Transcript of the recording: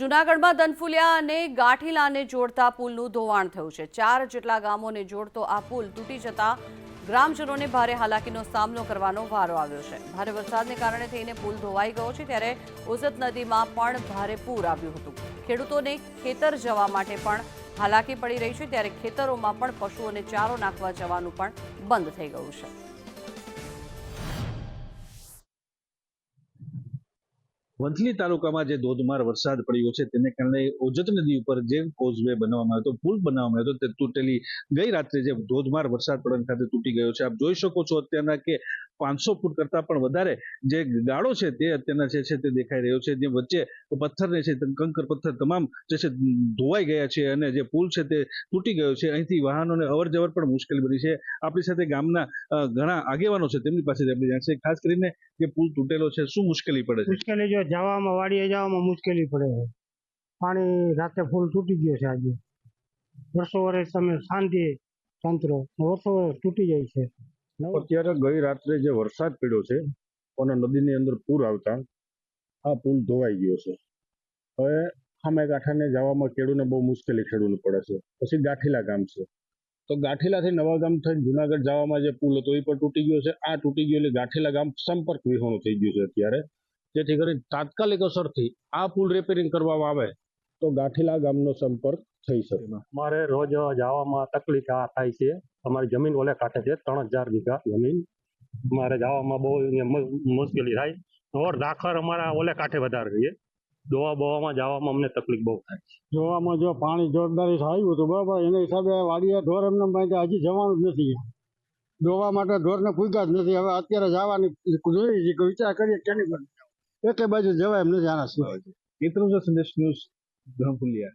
જૂનાગઢમાં દનફુલિયા અને ગાંઠીલાને જોડતા પુલનું ધોવાણ થયું છે. ચાર જેટલા ગામોને જોડતો આ પુલ તૂટી જતા ગ્રામજનોને ભારે હાલાકીનો સામનો કરવાનો વારો આવ્યો છે. ભારે વરસાદને કારણે થઈને પુલ ધોવાઈ ગયો છે ત્યારે ઓઝત નદીમાં પણ ભારે પૂર આવ્યું હતું. ખેડૂતોને ખેતર જવા માટે પણ હાલાકી પડી રહી છે, ત્યારે ખેતરોમાં પણ પશુઓને ચારો નાખવા જવાનું પણ બંધ થઈ ગયું છે. વંથલી તાલુકામાં જે ધોધમાર વરસાદ પડ્યો છે, તેને કારણે ઓજત નદી ઉપર જે કોઝવે બનાવવામાં આવ્યો હતો, પુલ બનાવવામાં આવ્યો હતો, તે તૂટેલી ગઈ રાત્રે જે ધોધમાર વરસાદ પડવાની સાથે તૂટી ગયો છે. આપ જોઈ શકો છો અત્યારના કે પાંચસો ફૂટ કરતા પણ વધારે જે ગાળો છે તે અત્યારના જે છે તે દેખાઈ રહ્યો છે. જે વચ્ચે પથ્થર ને છે કંકર પથ્થર તમામ જે છે ધોવાઈ ગયા છે અને જે પુલ છે તે તૂટી ગયો છે. અહીંથી વાહનોને અવર જવર પણ મુશ્કેલ બની છે. આપણી સાથે ગામના ઘણા આગેવાનો છે તેમની પાસેથી આપણે જાણશે ખાસ કરીને જે પુલ તૂટેલો છે, શું મુશ્કેલી પડે છે? મુશ્કેલી જો જવામાં વાડીએ જવામાં મુશ્કેલી પડે છે. પાણી રાતે ફૂલ તૂટી ગયો છે આજે. વર્ષો વર્ષ તમે શાંતિ તંત્ર વર્ષો વર્ષ તૂટી જાય છે. અત્યારે ગઈ રાત્રે જે વરસાદ પડ્યો છે, અને નદીની અંદર પૂર આવતા, આ પુલ ધોવાઈ ગયો છે. હવે સામે ગાંઠાને જવામાં ખેડૂને બહુ મુશ્કેલી ખેડૂને પડે છે. પછી ગાંઠીલા ગામ છે. તો ગાંઠીલાથી નવા ગામ થઈને જુનાગઢ જવામાં જે પુલ હતો, એ પણ તૂટી ગયો છે. આ તૂટી ગયો એટલે ગાંઠીલા ગામ સંપર્ક વિહોણું થઈ ગયું છે અત્યારે. જેથી કરીને તાત્કાલિક અસરથી આ પુલ રિપેરિંગ કરવામાં આવે. તો ગાંઠીલા ગામનો સંપર્ક થઈ શકે. મારે રોજ જવામાં તકલીફ આ થાય છે. અમારી જમીન ઓલે કાંઠે છે ત્રણ હજાર વીઘા જમીન. મારે જવામાં બહુ મુશ્કેલી થાય. ઓર દાખર અમારા ઓલે કાંઠે વધારે રહીએ. દોવા બોવામાં જવામાં અમને તકલીફ બહુ થાય જોવામાં જો પાણી જોરદારી આવ્યું હતું બરાબર. એના હિસાબે વાડીએ ઢોર એમને હજી જવાનું જ નથી. દોવા માટે ઢોરને પૂછતા જ નથી. હવે અત્યારે જવાની જોઈએ. છે કે વિચાર કરીએ કેની પર એકે બાજુ જવાય એમ નથી આના સિવાય મિત્રો સંદેશ ન્યૂઝ belum kuliah.